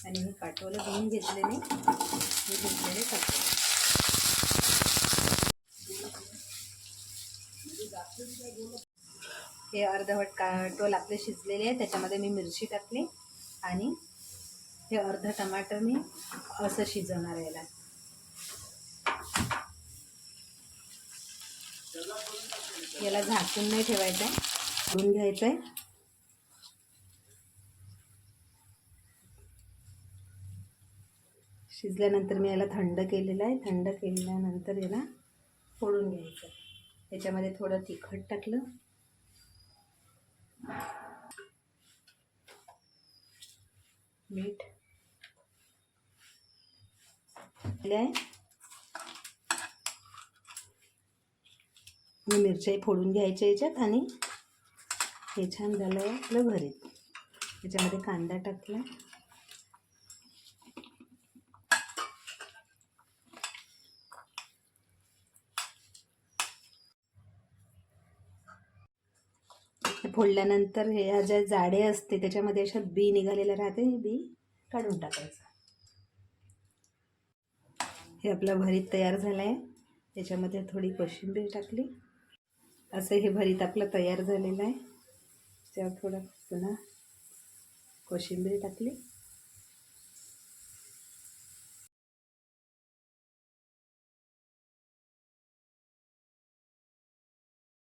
आणि हे काटवलं धुवून घेतलेले हे घेतलेले टाकते हे अर्धवट काटोल आपले शिजलेले आहे त्याच्यामध्ये मी मिरची टाकली आणि हे अर्ध टमाटर मी असं शिजवणार आहे याला. याला झाकून नाही ठेवायचं. आहे धुवून घ्यायचं आहे शिजल्यानंतर मी याला थंड केलेलं आहे. थंड केल्यानंतर याला फोडून घ्यायचं. याच्यामध्ये थोडं तिखट टाकलं. मीठ. टाकले आणि मिरच्याही फोडून घ्यायच्या याच्यात आणि हे छान झालं आहे आपलं भरीत याच्यामध्ये कांदा टाकला. फोडल्यानंतर हे ह्या ज्या जाडे असते त्याच्यामध्ये अशा बी निघालेलं राहते हे बी काढून टाकायचं. हे आपलं भरीत तयार झालं आहे त्याच्यामध्ये थोडी कोशिंबीर टाकली. असं हे भरीत आपलं तयार झालेलं आहे. त्यावर थोडं पुन्हा कोशिंबीर टाकली.